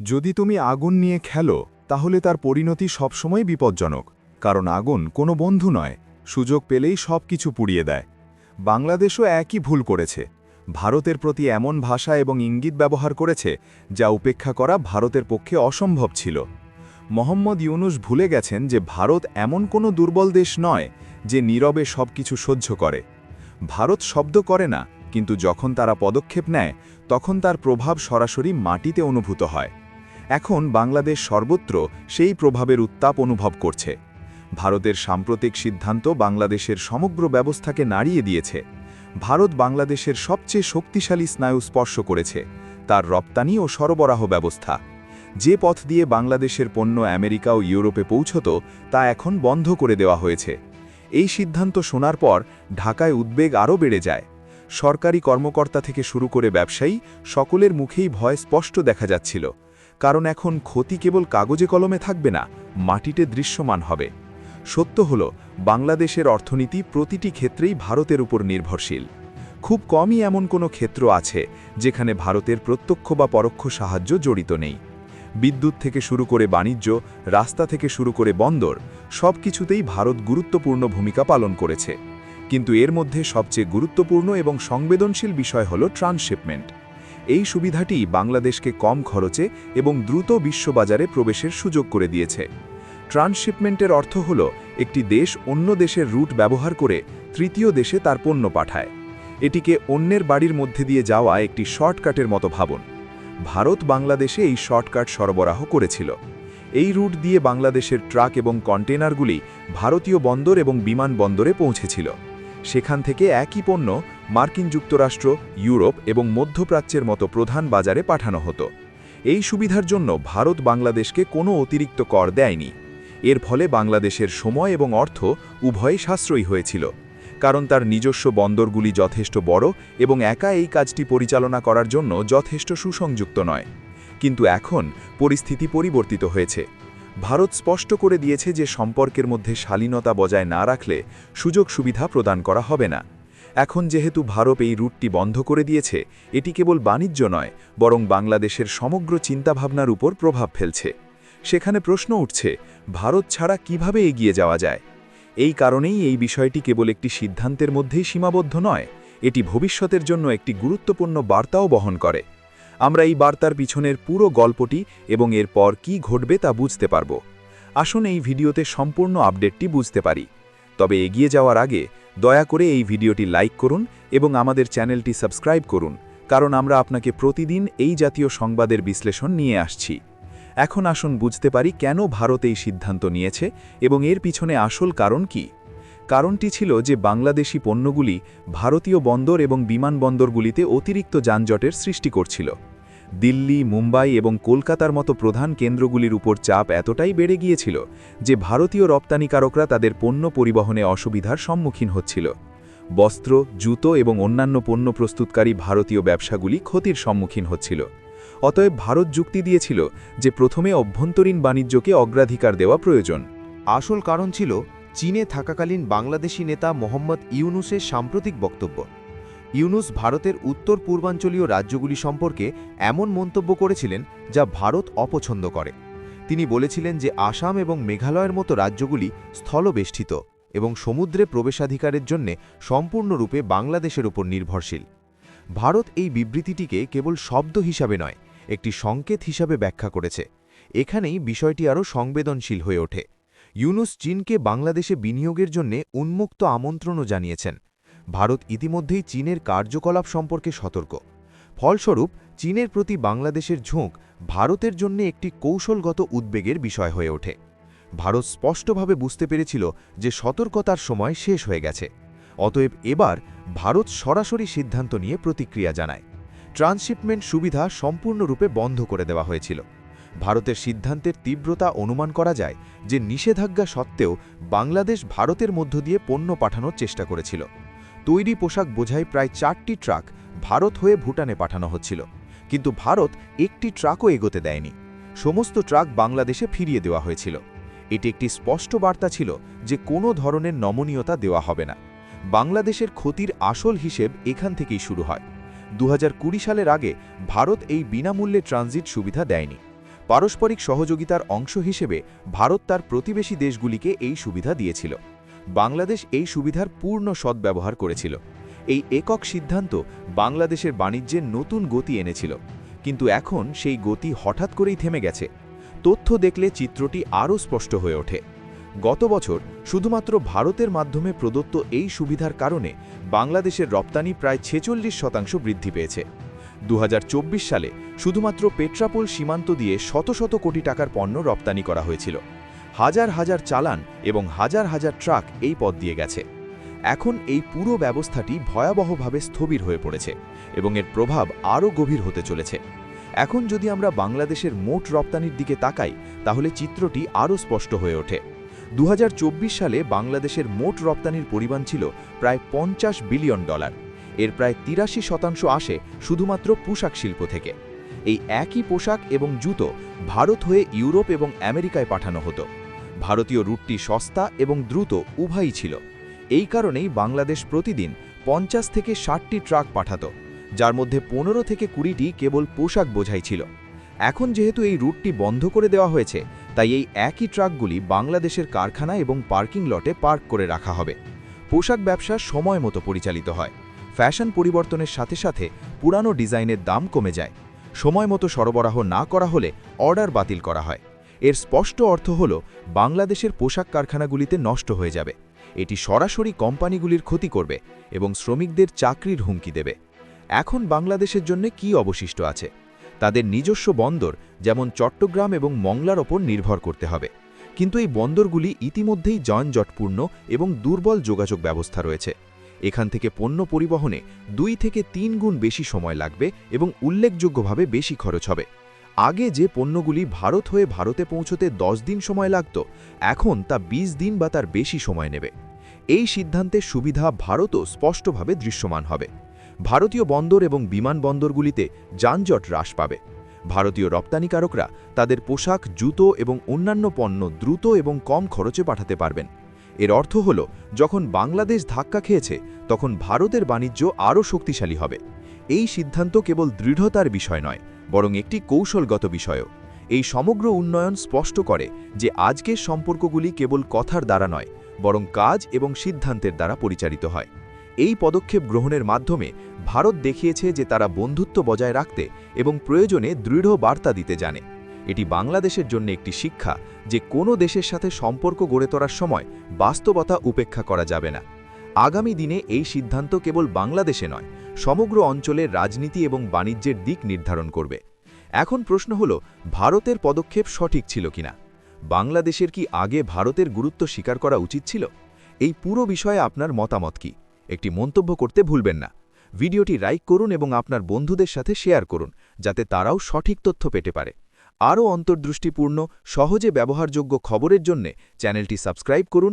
যদি তুমি আগুন নিয়ে খেলো, তাহলে তার পরিণতি সবসময় বিপজ্জনক, কারণ আগুন কোনো বন্ধু নয়, সুযোগ পেলেই সব কিছু পুড়িয়ে দেয়। বাংলাদেশও একই ভুল করেছে। ভারতের প্রতি এমন ভাষা এবং ইঙ্গিত ব্যবহার করেছে, যা উপেক্ষা করা ভারতের পক্ষে অসম্ভব ছিল। মোহাম্মদ ইউনুস ভুলে গেছেন যে ভারত এমন কোনো দুর্বল দেশ নয়, যে নীরবে সব কিছু সহ্য করে। ভারত শব্দ করে না, কিন্তু যখন তারা পদক্ষেপ নেয়, তখন তার প্রভাব সরাসরি মাটিতে অনুভূত হয়। এখন বাংলাদেশ সর্বত্র সেই প্রভাবের উত্তাপ অনুভব করছে। ভারতের সাম্প্রতিক সিদ্ধান্ত বাংলাদেশের সমগ্র ব্যবস্থাকে নাড়িয়ে দিয়েছে। ভারত বাংলাদেশের সবচেয়ে শক্তিশালী স্নায়ু স্পর্শ করেছে, তার রপ্তানি ও সরবরাহ ব্যবস্থা। যে পথ দিয়ে বাংলাদেশের পণ্য আমেরিকা ও ইউরোপে পৌঁছত, তা এখন বন্ধ করে দেওয়া হয়েছে। এই সিদ্ধান্ত শোনার পর ঢাকায় উদ্বেগ আরও বেড়ে যায়। সরকারি কর্মকর্তা থেকে শুরু করে ব্যবসায়ী সকলের মুখেই ভয় স্পষ্ট দেখা যাচ্ছিল। কারণ এখন ক্ষতি কেবল কাগজে কলমে থাকবে না, মাটিতে দৃশ্যমান হবে। সত্য হল, বাংলাদেশের অর্থনীতি প্রতিটি ক্ষেত্রেই ভারতের উপর নির্ভরশীল। খুব কমই এমন কোনো ক্ষেত্র আছে, যেখানে ভারতের প্রত্যক্ষ বা পরোক্ষ সাহায্য জড়িত নেই। বিদ্যুৎ থেকে শুরু করে বাণিজ্য, রাস্তা থেকে শুরু করে বন্দর সব কিছুতেই ভারত গুরুত্বপূর্ণ ভূমিকা পালন করেছে। কিন্তু এর মধ্যে সবচেয়ে গুরুত্বপূর্ণ এবং সংবেদনশীল বিষয় হল ট্রান্সশিপমেন্ট। এই সুবিধাটি বাংলাদেশকে কম খরচে এবং দ্রুত বিশ্ববাজারে প্রবেশের সুযোগ করে দিয়েছে। ট্রান্সশিপমেন্টের অর্থ হল, একটি দেশ অন্য দেশের রুট ব্যবহার করে তৃতীয় দেশে তার পণ্য পাঠায়। এটিকে অন্যের বাড়ির মধ্যে দিয়ে যাওয়া একটি শর্টকাটের মতো ভাবুন। ভারত বাংলাদেশে এই শর্টকাট সরবরাহ করেছিল। এই রুট দিয়ে বাংলাদেশের ট্রাক এবং কন্টেনারগুলি ভারতীয় বন্দর এবং বিমানবন্দরে পৌঁছেছিল। সেখান থেকে একই পণ্য মার্কিন যুক্তরাষ্ট্র, ইউরোপ এবং মধ্যপ্রাচ্যের মতো প্রধান বাজারে পাঠানো হতো। এই সুবিধার জন্য ভারত বাংলাদেশকে কোনো অতিরিক্ত কর দেয়নি। এর ফলে বাংলাদেশের সময় এবং অর্থ উভয়ই সাশ্রয়ী হয়েছিল, কারণ তার নিজস্ব বন্দরগুলি যথেষ্ট বড় এবং একা এই কাজটি পরিচালনা করার জন্য যথেষ্ট সুসংযুক্ত নয়। কিন্তু এখন পরিস্থিতি পরিবর্তিত হয়েছে। ভারত স্পষ্ট করে দিয়েছে যে সম্পর্কের মধ্যে শালীনতা বজায় না রাখলে সুযোগ সুবিধা প্রদান করা হবে না। এখন যেহেতু ভারত এই রুটটি বন্ধ করে দিয়েছে, এটি কেবল বাণিজ্য নয়, বরং বাংলাদেশের সমগ্র চিন্তাভাবনার উপর প্রভাব ফেলছে। সেখানে প্রশ্ন উঠছে, ভারত ছাড়া কীভাবে এগিয়ে যাওয়া যায়? এই কারণেই এই বিষয়টি কেবল একটি সিদ্ধান্তের মধ্যেই সীমাবদ্ধ নয়, এটি ভবিষ্যতের জন্য একটি গুরুত্বপূর্ণ বার্তাও বহন করে। আমরা এই বার্তার পিছনের পুরো গল্পটি এবং এরপর কি ঘটবে তা বুঝতে পারব। আসুন এই ভিডিওতে সম্পূর্ণ আপডেটটি বুঝতে পারি। তবে এগিয়ে যাওয়ার আগে দয়া করে এই ভিডিওটি লাইক করুন এবং আমাদের চ্যানেলটি সাবস্ক্রাইব করুন, কারণ আমরা আপনাকে প্রতিদিন এই জাতীয় সংবাদের বিশ্লেষণ নিয়ে আসছি। এখন আসুন বুঝতে পারি কেন ভারত এই সিদ্ধান্ত নিয়েছে এবং এর পিছনে আসল কারণ কি। কারণটি ছিল যে বাংলাদেশি পণ্যগুলি ভারতীয় বন্দর এবং বিমানবন্দরগুলিতে অতিরিক্ত যানজটের সৃষ্টি করছিল। দিল্লি, মুম্বাই এবং কলকাতার মতো প্রধান কেন্দ্রগুলির উপর চাপ এতটাই বেড়ে গিয়েছিল যে ভারতীয় রপ্তানিকারকরা তাদের পণ্য পরিবহনে অসুবিধার সম্মুখীন হচ্ছিল। বস্ত্র, জুতো এবং অন্যান্য পণ্য প্রস্তুতকারী ভারতীয় ব্যবসাগুলি ক্ষতির সম্মুখীন হচ্ছিল। অতএব ভারত যুক্তি দিয়েছিল যে প্রথমে অভ্যন্তরীণ বাণিজ্যকে অগ্রাধিকার দেওয়া প্রয়োজন। আসল কারণ ছিল চীনে থাকাকালীন বাংলাদেশি নেতা মোহাম্মদ ইউনুসের সাম্প্রতিক বক্তব্য। ইউনুস ভারতের উত্তর পূর্বাঞ্চলীয় রাজ্যগুলি সম্পর্কে এমন মন্তব্য করেছিলেন যা ভারত অপছন্দ করে। তিনি বলেছিলেন যে আসাম এবং মেঘালয়ের মতো রাজ্যগুলি স্থলবেষ্টিত এবং সমুদ্রে প্রবেশাধিকারের জন্যে সম্পূর্ণরূপে বাংলাদেশের উপর নির্ভরশীল। ভারত এই বিবৃতিটিকে কেবল শব্দ হিসাবে নয়, একটি সংকেত হিসাবে ব্যাখ্যা করেছে। এখানেই বিষয়টি আরও সংবেদনশীল হয়ে ওঠে। ইউনুস চীনকে বাংলাদেশে বিনিয়োগের জন্য উন্মুক্ত আমন্ত্রণও জানিয়েছেন। ভারত ইতিমধ্যেই চীনের কার্যকলাপ সম্পর্কে সতর্ক। ফলস্বরূপ, চীনের প্রতি বাংলাদেশের ঝোঁক ভারতের জন্য একটি কৌশলগত উদ্বেগের বিষয় হয়ে ওঠে। ভারত স্পষ্টভাবে বুঝতে পেরেছিল যে সতর্কতার সময় শেষ হয়ে গেছে। অতএব এবার ভারত সরাসরি সিদ্ধান্ত নিয়ে প্রতিক্রিয়া জানায়। ট্রান্সশিপমেন্ট সুবিধা সম্পূর্ণরূপে বন্ধ করে দেওয়া হয়েছিল। ভারতের সিদ্ধান্তের তীব্রতা অনুমান করা যায় যে নিষেধাজ্ঞা সত্ত্বেও বাংলাদেশ ভারতের মধ্য দিয়ে পণ্য পাঠানোর চেষ্টা করেছিল। তৈরি পোশাক বোঝাই প্রায় চারটি ট্রাক ভারত হয়ে ভুটানে পাঠানো হচ্ছিল। কিন্তু ভারত একটি ট্রাকও এগোতে দেয়নি। সমস্ত ট্রাক বাংলাদেশে ফিরিয়ে দেওয়া হয়েছিল। এটি একটি স্পষ্ট বার্তা ছিল যে কোনো ধরনের নমনীয়তা দেওয়া হবে না। বাংলাদেশের ক্ষতির আসল হিসেব এখান থেকেই শুরু হয়। দু হাজার কুড়ি সালের আগে ভারত এই বিনামূল্যে ট্রানজিট সুবিধা দেয়নি। পারস্পরিক সহযোগিতার অংশ হিসেবে ভারত তার প্রতিবেশী দেশগুলিকে এই সুবিধা দিয়েছিল। বাংলাদেশ এই সুবিধার পূর্ণ সদ্ব্যবহার করেছিল। এই একক সিদ্ধান্ত বাংলাদেশের বাণিজ্যের নতুন গতি এনেছিল। কিন্তু এখন সেই গতি হঠাৎ করেই থেমে গেছে। তথ্য দেখলে চিত্রটি আরও স্পষ্ট হয়ে ওঠে। গত বছর শুধুমাত্র ভারতের মাধ্যমে প্রদত্ত এই সুবিধার কারণে বাংলাদেশের রপ্তানি প্রায় ছেচল্লিশ শতাংশ বৃদ্ধি পেয়েছে। দু হাজার চব্বিশ সালে শুধুমাত্র পেট্রাপোল সীমান্ত দিয়ে শত শত কোটি টাকার পণ্য রপ্তানি করা হয়েছিল। হাজার হাজার চালান এবং হাজার হাজার ট্রাক এই পথ দিয়ে গেছে। এখন এই পুরো ব্যবস্থাটি ভয়াবহভাবে স্থবির হয়ে পড়েছে এবং এর প্রভাব আরও গভীর হতে চলেছে। এখন যদি আমরা বাংলাদেশের মোট রপ্তানির দিকে তাকাই, তাহলে চিত্রটি আরও স্পষ্ট হয়ে ওঠে। দু হাজার চব্বিশ সালে বাংলাদেশের মোট রপ্তানির পরিমাণ ছিল প্রায় পঞ্চাশ বিলিয়ন ডলার। এর প্রায় তিরাশি শতাংশ আসে শুধুমাত্র পোশাক শিল্প থেকে। এই একই পোশাক এবং জুতো ভারত হয়ে ইউরোপ এবং আমেরিকায় পাঠানো হতো। ভারতীয় রুটটি সস্তা এবং দ্রুত উভয়ই ছিল। এই কারণেই বাংলাদেশ প্রতিদিন পঞ্চাশ থেকে ষাটটি ট্রাক পাঠাত, যার মধ্যে পনেরো থেকে কুড়িটি কেবল পোশাক বোঝাই ছিল। এখন যেহেতু এই রুটটি বন্ধ করে দেওয়া হয়েছে, তাই এই একই ট্রাকগুলি বাংলাদেশের কারখানা এবং পার্কিং লটে পার্ক করে রাখা হবে। পোশাক ব্যবসা সময় মতো পরিচালিত হয়। ফ্যাশন পরিবর্তনের সাথে সাথে পুরানো ডিজাইনের দাম কমে যায়। সময় মতো সরবরাহ না করা হলে অর্ডার বাতিল করা হয়। এর স্পষ্ট অর্থ হল, বাংলাদেশের পোশাক কারখানাগুলিতে নষ্ট হয়ে যাবে। এটি সরাসরি কোম্পানিগুলির ক্ষতি করবে এবং শ্রমিকদের চাকরির হুমকি দেবে। এখন বাংলাদেশের জন্য কি অবশিষ্ট আছে? তাদের নিজস্ব বন্দর, যেমন চট্টগ্রাম এবং মংলার ওপর নির্ভর করতে হবে। কিন্তু এই বন্দরগুলি ইতিমধ্যেই যানজটপূর্ণ এবং দুর্বল যোগাযোগ ব্যবস্থা রয়েছে। এখান থেকে পণ্য পরিবহনে দুই থেকে তিন গুণ বেশি সময় লাগবে এবং উল্লেখযোগ্যভাবে বেশি খরচ হবে। আগে যে পণ্যগুলি ভারত হয়ে ভারতে পৌঁছতে দশ দিন সময় লাগত, এখন তা ২০ দিন বা তার বেশি সময় নেবে। এই সিদ্ধান্তের সুবিধা ভারতও স্পষ্টভাবে দৃশ্যমান হবে। ভারতীয় বন্দর এবং বিমানবন্দরগুলিতে যানজট হ্রাস পাবে। ভারতীয় রপ্তানিকারকরা তাদের পোশাক, জুতো এবং অন্যান্য পণ্য দ্রুত এবং কম খরচে পাঠাতে পারবেন। এর অর্থ হল, যখন বাংলাদেশ ধাক্কা খেয়েছে, তখন ভারতের বাণিজ্য আরও শক্তিশালী হবে। এই সিদ্ধান্ত কেবল দৃঢ়তার বিষয় নয় বরং একটি কৌশলগত বিষয়ও। এই সমগ্র উন্নয়ন স্পষ্ট করে যে আজকের সম্পর্কগুলি কেবল কথার দ্বারা নয়, বরং কাজ এবং সিদ্ধান্তের দ্বারা পরিচালিত হয়। এই পদক্ষেপ গ্রহণের মাধ্যমে ভারত দেখিয়েছে যে তারা বন্ধুত্ব বজায় রাখতে এবং প্রয়োজনে দৃঢ় বার্তা দিতে জানে। এটি বাংলাদেশের জন্য একটি শিক্ষা যে কোনো দেশের সাথে সম্পর্ক গড়ে তোলার সময় বাস্তবতা উপেক্ষা করা যাবে না। আগামী দিনে এই সিদ্ধান্ত কেবল বাংলাদেশে নয়, সমগ্র অঞ্চলের রাজনীতি এবং বাণিজ্যের দিক নির্ধারণ করবে। এখন প্রশ্ন হল, ভারতের পদক্ষেপ সঠিক ছিল কিনা? বাংলাদেশের কি আগে ভারতের গুরুত্ব স্বীকার করা উচিত ছিল? এই পুরো বিষয়ে আপনার মতামত কি? একটি মন্তব্য করতে ভুলবেন না। ভিডিওটি লাইক করুন এবং আপনার বন্ধুদের সাথে শেয়ার করুন, যাতে তারাও সঠিক তথ্য পেতে পারে। আরও অন্তর্দৃষ্টিপূর্ণ, সহজে ব্যবহারযোগ্য খবরের জন্যে চ্যানেলটি সাবস্ক্রাইব করুন।